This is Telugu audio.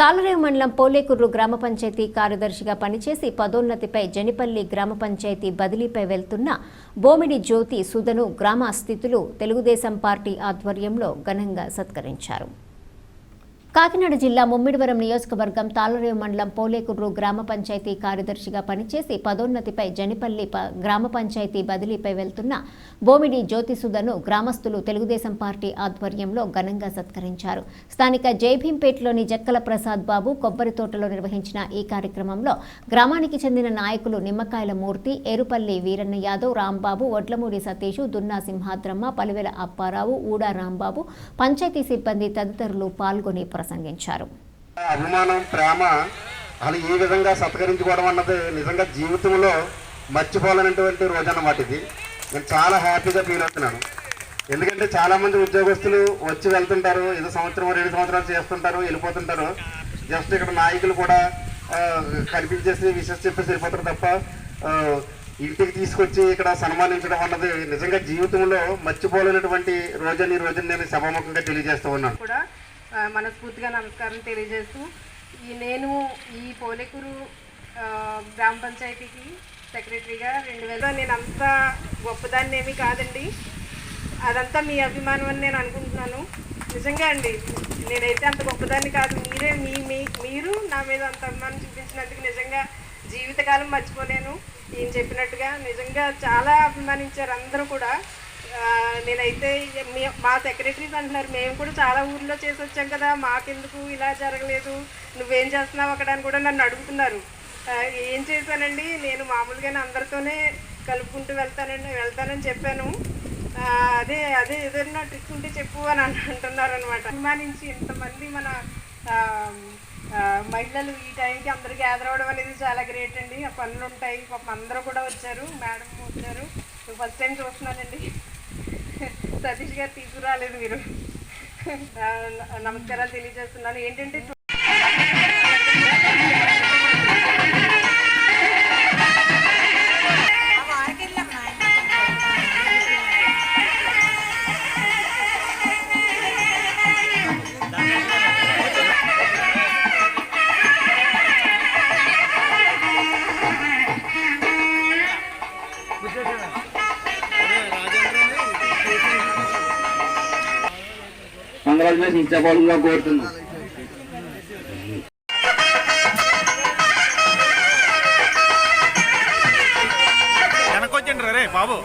తాళరేవు మండలం పోలేకుర్రు గ్రామ పంచాయతీ కార్యదర్శిగా పనిచేసి పదోన్నతిపై జనిపల్లి గ్రామ పంచాయతీ బదిలీపై వెళ్తున్న బోమిడి జ్యోతి సుధను గ్రామ స్థితులు తెలుగుదేశం పార్టీ ఆధ్వర్యంలో ఘనంగా సత్కరించారు. కాకినాడ జిల్లా ముమ్మిడివరం నియోజకవర్గం తాళరేవు మండలం పోలేకుర్రు గ్రామ పంచాయతీ కార్యదర్శిగా పనిచేసి పదోన్నతిపై జనిపల్లి ప- గ్రామ పంచాయతీ బదిలీపై వెళ్తున్న బోమిడి జ్యోతిసుధను గ్రామస్తులు తెలుగుదేశం పార్టీ ఆధ్వర్యంలో ఘనంగా సత్కరించారు. స్థానిక జైభీంపేటలోని జక్కల ప్రసాద్ బాబు కొబ్బరి తోటలో నిర్వహించిన ఈ కార్యక్రమంలో గ్రామానికి చెందిన నాయకులు నిమ్మకాయల మూర్తి ఏరుపల్లి వీరన్న యాదవ్ రాంబాబు వడ్లమూడి సతీష్ దున్నా సింహాద్రమ్మ పలివెల అప్పారావు ఊడా రాంబాబు పంచాయతీ సిబ్బంది తదితరులు పాల్గొని ప్రసంగించారు. అభిమానం ప్రేమ అసలు ఈ విధంగా సత్కరించుకోవడం అన్నది నిజంగా జీవితంలో మర్చిపోలేనటువంటి రోజు అన్నమాట ఇది. నేను చాలా హ్యాపీగా ఫీల్ అవుతున్నాను. ఎందుకంటే చాలా మంది ఉద్యోగస్తులు వచ్చి వెళ్తుంటారు ఏదో సంవత్సరం రెండు సంవత్సరాలు చేస్తుంటారు వెళ్ళిపోతుంటారు. జస్ట్ ఇక్కడ నాయకులు కూడా కనిపించేసి విషెస్ చెప్పేసి వెళ్ళిపోతారు తప్ప ఇంటికి తీసుకొచ్చి ఇక్కడ సన్మానించడం అన్నది నిజంగా జీవితంలో మర్చిపోలేనటువంటి రోజని ఈ రోజుని నేను సభాముఖంగా తెలియజేస్తూ ఉన్నాను. కూడా మనస్ఫూర్తిగా నమస్కారం తెలియజేస్తూ ఈ నేను ఈ పోలేకూరు గ్రామ పంచాయతీకి సెక్రటరీగా రెండు వేల నేను అంత గొప్పదాన్ని ఏమీ కాదండి. అదంతా మీ అభిమానం అని నేను అనుకుంటున్నాను. నిజంగా అండి నేనైతే అంత గొప్పదాన్ని కాదు. మీరే మీ మీ- మీరు నా మీద అంత అభిమానం చూపించినందుకు నిజంగా జీవితకాలం మర్చిపోలేను. ఈయన చెప్పినట్టుగా నిజంగా చాలా అభిమానించారు అందరూ కూడా. నేనైతే మా సెక్రటరీస్ అంటున్నారు మేము కూడా చాలా ఊర్లో చేసి వచ్చాం కదా మాకెందుకు ఇలా జరగలేదు నువ్వేం చేస్తున్నావు అక్కడ? అని కూడా నన్ను అడుగుతున్నారు. ఏం చేశానండి? నేను మామూలుగానే అందరితోనే కలుపుకుంటూ వెళ్తానండి వెళ్తానని చెప్పాను. అదే అదే ఏదైనా ట్రిక్ ఉంటే చెప్పు అని అంటున్నారు అనమాట అభిమానించి ఇంతమంది మన మహిళలు ఈ టైంకి అందరూ గ్యాదర్ అవ్వడం అనేది చాలా గ్రేట్ అండి. ఆ పనులు ఉంటాయి పాపం అందరూ కూడా వచ్చారు. మేడం వచ్చారు. ఫస్ట్ టైం చూస్తున్నానండి. సతీష్ గారు తీసుకురాలేదు మీరు. నమస్కారాలు తెలియజేస్తున్నాను. ఏంటంటే కంగ్రాచులేషన్ ఇచ్చేవాళ్ళుగా కోరుతున్నాం. వెనకొచ్చండి రే బాబు.